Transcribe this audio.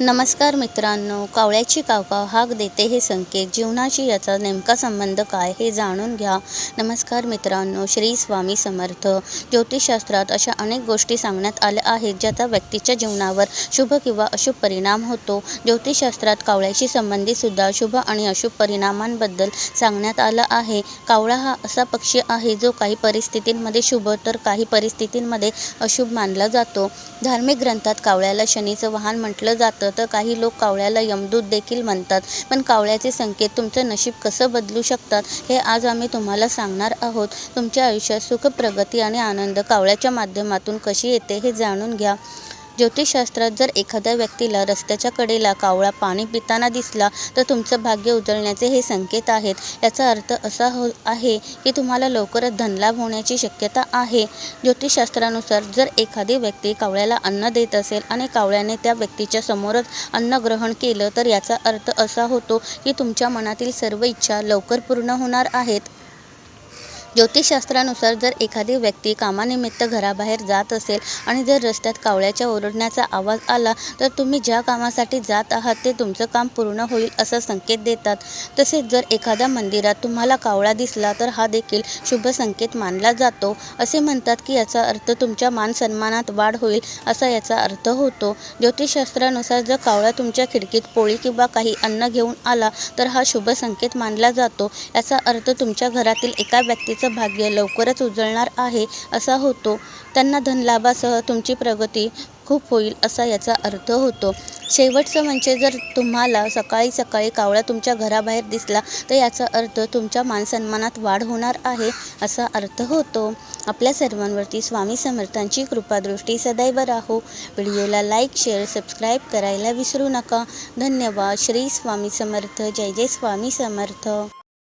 नमस्कार मित्रांनो कावळ्याची कावकाव हाक देते हे संकेत जीवनाशी याचा नेमका संबंध काय हे जाणून घ्या. नमस्कार मित्रांनो श्री स्वामी समर्थ. ज्योतिषशास्त्रात अशा अनेक गोष्टी सांगण्यात आल्या आहेत ज्याचा व्यक्तीच्या जीवनावर शुभ किंवा अशुभ परिणाम होतो. ज्योतिषशास्त्रात कावळ्याशी संबंधित सुद्धा शुभ आणि अशुभ परिणामांबद्दल सांगण्यात आलं आहे. कावळा हा असा पक्षी आहे जो काही परिस्थितींमध्ये शुभ तर काही परिस्थितींमध्ये अशुभ मानला जातो. धार्मिक ग्रंथात कावळ्याला शनीचं वाहन म्हटलं जातं. तर काही लोक कावळ्याला यमदूत देखील म्हणतात. पण कावळ्याचे संकेत तुमचं नशीब कसं बदलू शकतात हे आज आम्ही तुम्हाला सांगणार आहोत. तुमच्या आयुष्यात सुख प्रगती आणि आनंद कावळ्याच्या माध्यमातून कशी येते हे जाणून घ्या. ज्योतिषशास्त्रात जर एखाद्या व्यक्तीला रस्त्याच्या कडेला कावळा पाणी पिताना दिसला तर तुमचं भाग्य उजळण्याचे हे संकेत आहेत. याचा अर्थ असा हो आहे की तुम्हाला लवकरच धनलाभ होण्याची शक्यता आहे. ज्योतिषशास्त्रानुसार जर एखादी व्यक्ती कावळ्याला अन्न देत असेल आणि कावळ्याने त्या व्यक्तीच्या समोरच अन्न ग्रहण केलं तर याचा अर्थ असा होतो की तुमच्या मनातील सर्व इच्छा लवकर पूर्ण होणार आहेत. ज्योतिषशास्त्रानुसार जर एखादी व्यक्ती कामानिमित्त घराबाहेर जात असेल आणि जर रस्त्यात कावळ्याच्या ओरडण्याचा आवाज आला तर तुम्ही ज्या कामासाठी जात आहात ते तुमचं काम पूर्ण होईल असा संकेत देतात. तसेच जर एखाद्या मंदिरात तुम्हाला कावळा दिसला तर हा देखील शुभ संकेत मानला जातो. असे म्हणतात की याचा अर्थ तुमच्या मान सन्मानात वाढ होईल असा याचा अर्थ होतो. ज्योतिषशास्त्रानुसार जर कावळा तुमच्या खिडकीत पोळी किंवा काही अन्न घेऊन आला तर हा शुभ संकेत मानला जातो. याचा अर्थ तुमच्या घरातील एका व्यक्तीचं भाग्य लवकरच उजळणार आहे असा होतो. त्यांना धनलाभासह तुमची प्रगती खूप होईल असा याचा अर्थ होतो. शेवटचं म्हणजे जर तुम्हाला सकाळी सकाळी कावळा तुमच्या घराबाहेर दिसला तर याचा अर्थ तुमच्या मानसन्मानात वाढ होणार आहे असा अर्थ होतो. आपल्या सर्वांवरती स्वामी समर्थांची कृपादृष्टी सदैव राहो. व्हिडिओला लाईक शेअर सबस्क्राईब करायला विसरू नका. धन्यवाद. श्री स्वामी समर्थ. जय जय स्वामी समर्थ.